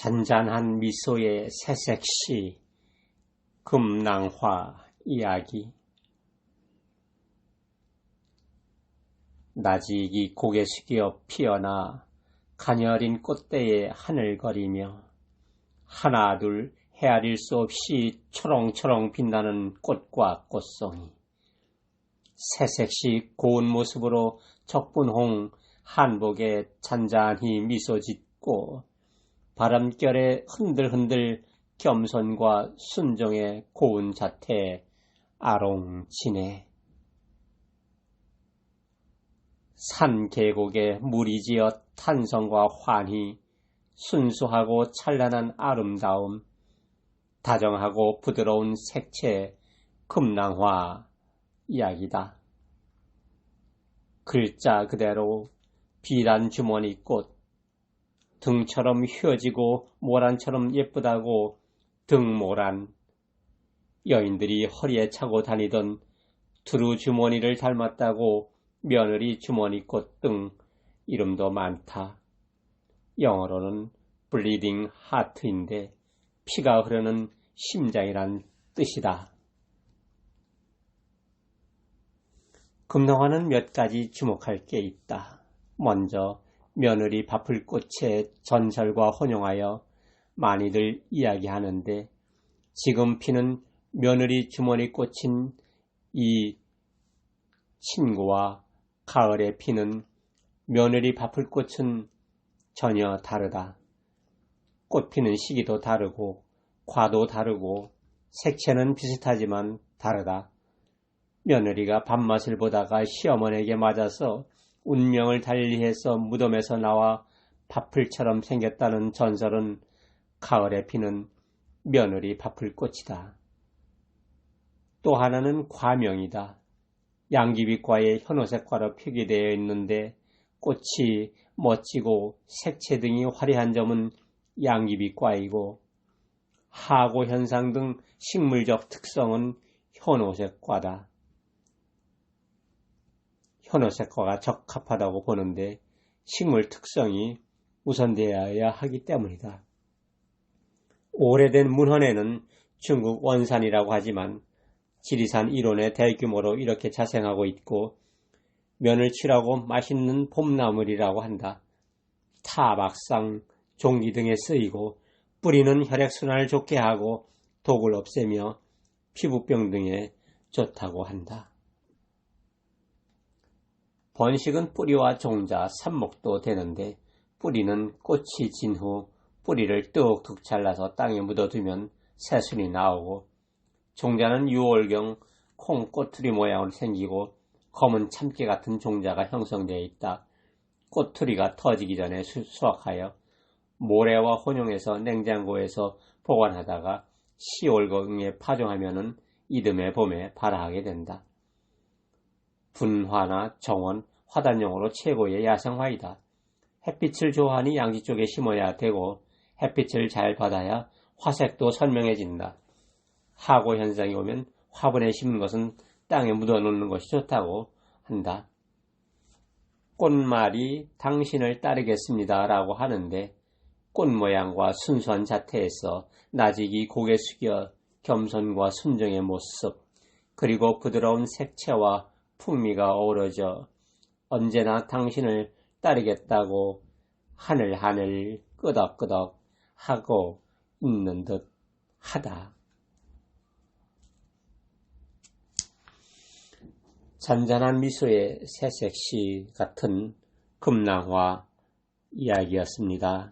잔잔한 미소의 새색시 금낭화 이야기. 나직이 고개 숙여 피어나 가녀린 꽃대에 하늘거리며 하나 둘 헤아릴 수 없이 초롱초롱 빛나는 꽃과 꽃송이. 새색시 고운 모습으로 적분홍 한복에 잔잔히 미소 짓고 바람결에 흔들흔들 겸손과 순종의 고운 자태 아롱지네. 산 계곡에 물이 지어 탄성과 환희, 순수하고 찬란한 아름다움, 다정하고 부드러운 색채, 금낭화 이야기다. 글자 그대로 비단 주머니 꽃, 등처럼 휘어지고 모란처럼 예쁘다고 등모란 여인들이 허리에 차고 다니던 두루 주머니를 닮았다고 며느리 주머니꽃 등 이름도 많다. 영어로는 블리딩 하트인데 피가 흐르는 심장이란 뜻이다. 금동화는 몇 가지 주목할 게 있다. 먼저 며느리 바풀꽃의 전설과 혼용하여 많이들 이야기하는데 지금 피는 며느리 주머니 꽂힌 이 친구와 가을에 피는 며느리 바풀꽃은 전혀 다르다. 꽃 피는 시기도 다르고 과도 다르고 색채는 비슷하지만 다르다. 며느리가 밥맛을 보다가 시어머니에게 맞아서 운명을 달리해서 무덤에서 나와 밥풀처럼 생겼다는 전설은 가을에 피는 며느리 밥풀꽃이다. 또 하나는 과명이다. 양귀비과에 현오색과로 표기되어 있는데 꽃이 멋지고 색채 등이 화려한 점은 양귀비과이고 하고 현상 등 식물적 특성은 현오색과다. 현오색과가 적합하다고 보는데 식물 특성이 우선되어야 하기 때문이다. 오래된 문헌에는 중국 원산이라고 하지만 지리산 이론의 대규모로 이렇게 자생하고 있고 면을 칠하고 맛있는 봄나물이라고 한다. 타박상, 종기 등에 쓰이고 뿌리는 혈액순환을 좋게 하고 독을 없애며 피부병 등에 좋다고 한다. 번식은 뿌리와 종자, 삽목도 되는데 뿌리는 꽃이 진 후 뿌리를 뚝뚝 잘라서 땅에 묻어두면 새순이 나오고 종자는 6월경 콩꼬투리 모양으로 생기고 검은 참깨 같은 종자가 형성되어 있다. 꼬투리가 터지기 전에 수확하여 모래와 혼용해서 냉장고에서 보관하다가 10월경에 파종하면 이듬해 봄에 발화하게 된다. 분화나 정원, 화단용으로 최고의 야생화이다. 햇빛을 좋아하니 양지 쪽에 심어야 되고 햇빛을 잘 받아야 화색도 선명해진다. 하고 현상이 오면 화분에 심은 것은 땅에 묻어놓는 것이 좋다고 한다. 꽃말이 당신을 따르겠습니다. 라고 하는데 꽃 모양과 순수한 자태에서 나직이 고개 숙여 겸손과 순정의 모습 그리고 부드러운 색채와 풍미가 어우러져 언제나 당신을 따르겠다고 하늘 하늘 끄덕끄덕 하고 있는 듯 하다. 잔잔한 미소의 새색시 같은 금낭화 이야기였습니다.